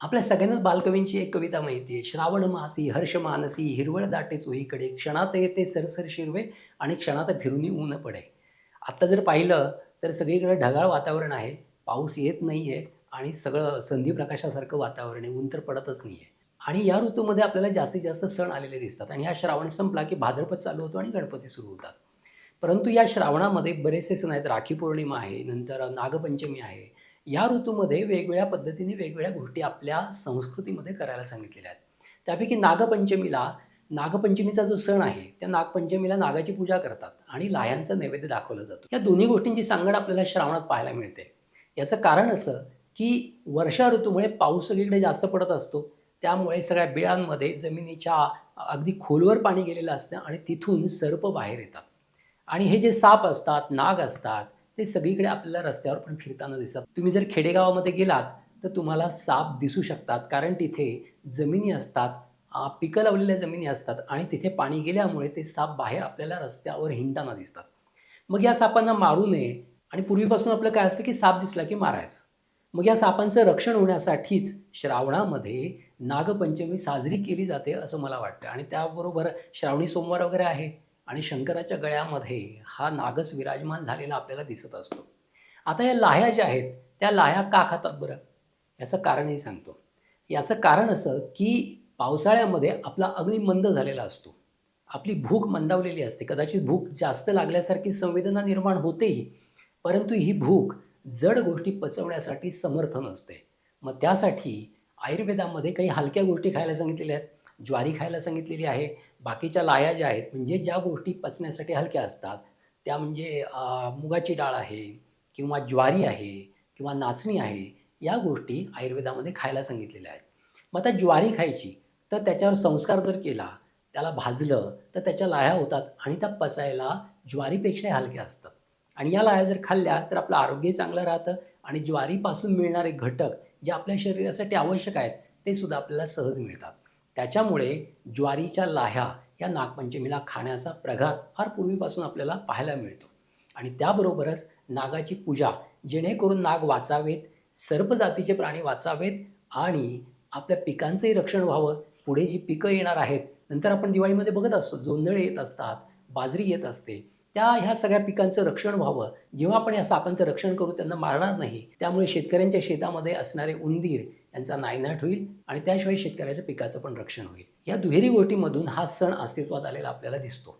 आपल्या सगळ्यांनाच बालकवींची एक कविता माहिती आहे. श्रावण मासी हर्ष मानसी हिरवळ दाटे चोहीकडे क्षणात येते सरसर शिरवे आणि क्षणात फिरूनी ऊन पडे. आत्ता जर पाहिलं तर सगळीकडे ढगाळ वातावरण आहे. पाऊस येत नाही आहे आणि सगळं संधी प्रकाशासारखं वातावरण आहे. ऊन तर पडतच नाही आहे आणि या ऋतूमध्ये आपल्याला जास्तीत जास्त सण आलेले दिसतात आणि हा श्रावण संपला की भाद्रपद चालू होतो आणि गणपती सुरू होतात. परंतु या श्रावणामध्ये बरेचसे सण आहेत. राखी पौर्णिमा आहे नंतर नागपंचमी आहे या ऋतूमध्ये वेगवेगळ्या पद्धतीने वेगवेगळ्या गोष्टी आपल्या संस्कृतीमध्ये करायला सांगितलेल्या आहेत. त्यापैकी नागपंचमीला नागपंचमीचा जो सण आहे त्या नागपंचमीला नागाची पूजा करतात आणि लाह्यांचा नैवेद्य दाखवला जातो. या दोन्ही गोष्टींची सांगड आपल्याला श्रावणात पाहायला मिळते. याचं कारण असं की वर्षा ऋतूमुळे पाऊस सगळीकडे जास्त पडत असतो. त्यामुळे सगळ्या बिळांमध्ये जमिनीच्या अगदी खोलवर पाणी गेलेलं असतं आणि तिथून सर्प बाहेर येतात. आणि हे जे साप असतात नाग असतात ते सगळीकडे आपल्याला रस्त्यावर पण फिरताना दिसतात. तुम्ही जर खेडेगावामध्ये गेलात तर तुम्हाला साप दिसू शकतात. कारण तिथे जमिनी असतात पिकं लावलेल्या जमिनी असतात आणि तिथे पाणी गेल्यामुळे ते साप बाहेर आपल्याला रस्त्यावर हिंडताना दिसतात. मग या सापांना मारू नये आणि पूर्वीपासून आपलं काय असतं की साप दिसला की मारायचं. मग या सापांचं रक्षण होण्यासाठीच श्रावणामध्ये नागपंचमी साजरी केली जाते असं मला वाटतं. आणि त्याबरोबर श्रावणी सोमवार वगैरे आहे. आणि शंकराच्या गळ्यामध्ये हा नागच विराजमान झालेला आपल्याला दिसत असतो. आता या लाह्या ज्या आहेत त्या लाह्या का खातात बरं? याचं कारणही सांगतो. याचं कारण असं की पावसाळ्यामध्ये आपला अग्नी मंद झालेला असतो. आपली भूक मंदावलेली असते. कदाचित भूक जास्त लागल्यासारखी संवेदना निर्माण होतेही परंतु ही भूक जड गोष्टी पचवण्यासाठी समर्थ नसते. मग त्यासाठी आयुर्वेदामध्ये काही हलक्या गोष्टी खायला सांगितलेल्या आहेत. ज्वारी खायला सांगितलेली आहे. बाकीच्या लाया ज्या आहेत म्हणजे ज्या गोष्टी पचण्यासाठी हलक्या असतात त्या म्हणजे मुगाची डाळ आहे किंवा ज्वारी आहे किंवा नाचणी आहे या गोष्टी आयुर्वेदामध्ये खायला सांगितलेल्या आहेत. मग आता ज्वारी खायची तर त्याच्यावर संस्कार जर केला त्याला भाजलं तर त्याच्या लाह्या होतात आणि त्या पचायला ज्वारीपेक्षा हलक्या असतात. आणि या लाह्या जर खाल्ल्या तर आपलं आरोग्य चांगलं राहतं आणि ज्वारीपासून मिळणारे घटक जे आपल्या शरीरासाठी आवश्यक आहेत ते सुद्धा आपल्याला सहज मिळतात. त्याच्यामुळे ज्वारीच्या लाह्या या नागपंचमीला खाण्याचा प्रघात फार पूर्वीपासून आपल्याला पाहायला मिळतो. आणि त्याबरोबरच नागाची पूजा जेणेकरून नाग वाचावेत सर्प जातीचे प्राणी वाचावेत आणि आपल्या पिकांचंही रक्षण व्हावं. पुढे जी पिकं येणार आहेत नंतर आपण दिवाळीमध्ये बघत असतो जोंधळे येत असतात बाजरी येत असते त्या ह्या सगळ्या पिकांचं रक्षण व्हावं. जेव्हा आपण या सापांचं रक्षण करू त्यांना मारणार नाही. त्यामुळे शेतकऱ्यांच्या शेतामध्ये असणारे उंदीर त्यांचा नायनाट होईल आणि त्याशिवाय शेतकऱ्याच्या पिकाचं पण रक्षण होईल. या दुहेरी गोष्टीमधून हा सण अस्तित्वात आलेला आपल्याला दिसतो.